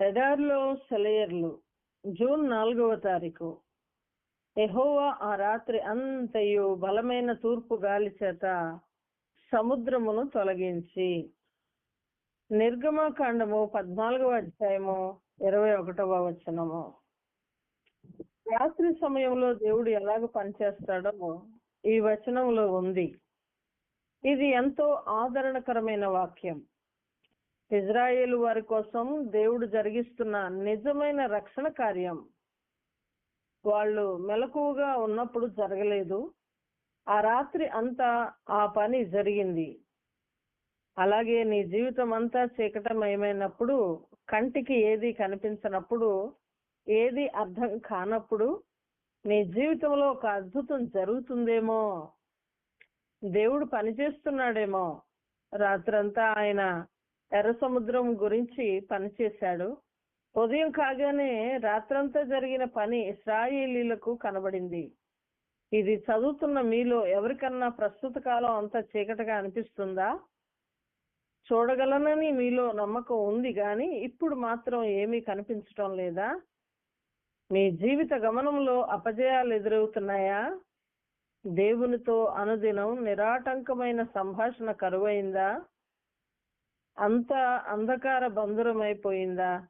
ఎడార్లో సెలయర్లు June నాలుగవ తారీఖు. ఎహోవా ఆ రాత్రి అంతయు బలమైన తూర్పు గాలి చేత సముద్రమును తొలగించి. నిర్గమకాండము పద్నాలుగవ అధ్యాయము ఇరవై ఒకటవ వచనము. రాత్రి సమయంలో దేవుడు ఎలాగ పనిచేస్తాడో ఈ వచనంలో ఉంది. ఇది ఎంతో ఆదరణకరమైన వాక్యం. ఇజ్రాయేల్ వారి కోసం దేవుడు జరిగిస్తున్న నిజమైన రక్షణ కార్యం. వాళ్ళు మెలకువగా ఉన్నప్పుడు జరగలేదు. ఆ రాత్రి అంతా ఆ పని జరిగింది. అలాగే నీ జీవితం అంతా చీకటమయమైనప్పుడు కంటికి ఏది కనిపించినప్పుడు ఏది అర్థం కానప్పుడు నీ జీవితంలో ఒక అద్భుతం జరుగుతుందేమో? దేవుడు పనిచేస్తున్నాడేమో. రాత్రంతా ఆయన ఎర్ర సముద్రం గురించి పనిచేశాడు ఉదయం కాగానే రాత్రంతా జరిగిన పని ఇస్రాయిలీలకు కనబడింది. ఇది చదువుతున్న మీలో ఎవరికన్నా ప్రస్తుత కాలం అంతా చీకటిగా అనిపిస్తుందా? చూడగలనని మీలో నమ్మకం ఉంది కానీ ఇప్పుడు మాత్రం ఏమీ కనిపించటం లేదా? మీ జీవిత గమనంలో అపజయాలు ఎదురవుతున్నాయా? దేవునితో అనుదినం నిరాటంకమైన సంభాషణ కరువైందా? అంత అంధకార బంధురమైపోయిందా?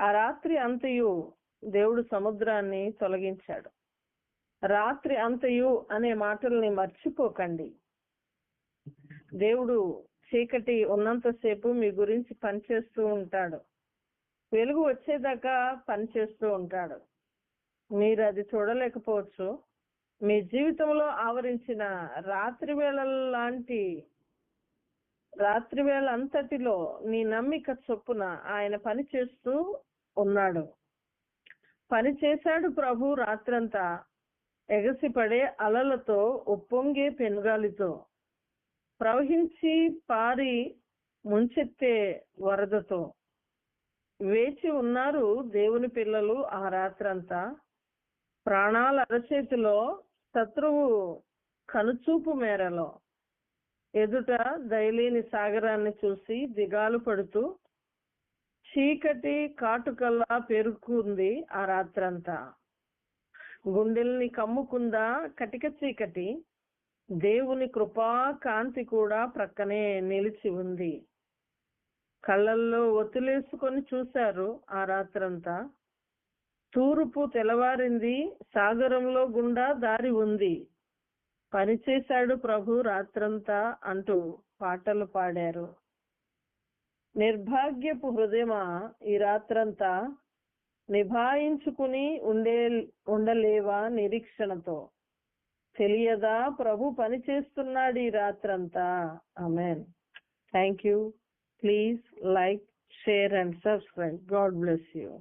ఆ రాత్రి అంతయు దేవుడు సముద్రాన్ని తొలగించాడు. రాత్రి అంతయు అనే మాటల్ని మర్చిపోకండి. దేవుడు చీకటి ఉన్నంతసేపు మీ గురించి పనిచేస్తూ ఉంటాడు. వెలుగు వచ్చేదాకా పనిచేస్తూ ఉంటాడు. మీరు అది చూడలేకపోవచ్చు. మీ జీవితంలో ఆవరించిన రాత్రి వేళ లాంటి రాత్రి వేళ అంతటిలో నీ నమ్మిక చొప్పున ఆయన పని చేస్తూ ఉన్నాడు. పని చేశాడు ప్రభు రాత్రంతా. ఎగసిపడే అలలతో ఉప్పొంగే పెనుగాలితో. ప్రవహించి పారి ముంచెత్తే వరదతో. వేచి ఉన్నారు దేవుని పిల్లలు ఆ రాత్రంతా. ప్రాణాల అరచేతిలో శత్రువు కనుచూపు మేరలో. ఎదుట దయలేని సాగరాన్ని చూసి దిగాలు పడుతూ చీకటి కాటుకల్లా పెరుక్కుంది ఆ రాత్రంతా. గుండెల్ని కమ్ముకుందా కటిక చీకటి దేవుని కృపా కాంతి కూడా ప్రక్కనే నిలిచి ఉంది. కళ్ళల్లో ఒత్తులేసుకొని చూశారు ఆ రాత్రంతా. తూర్పు తెల్లవారింది సాగరంలో గుండా దారి ఉంది. పనిచేశాడు ప్రభు రాత్రంతా అంటూ పాటలు పాడారు. నిర్భాగ్యపు హృదయమా ఈ రాత్రంతా? నిభాయించుకుని ఉండే ఉండలేవా నిరీక్షణతో? తెలియదా ప్రభు పని చేస్తున్నాడు ఈ రాత్రంతా? Amen thank you. Please like share and subscribe. God bless you.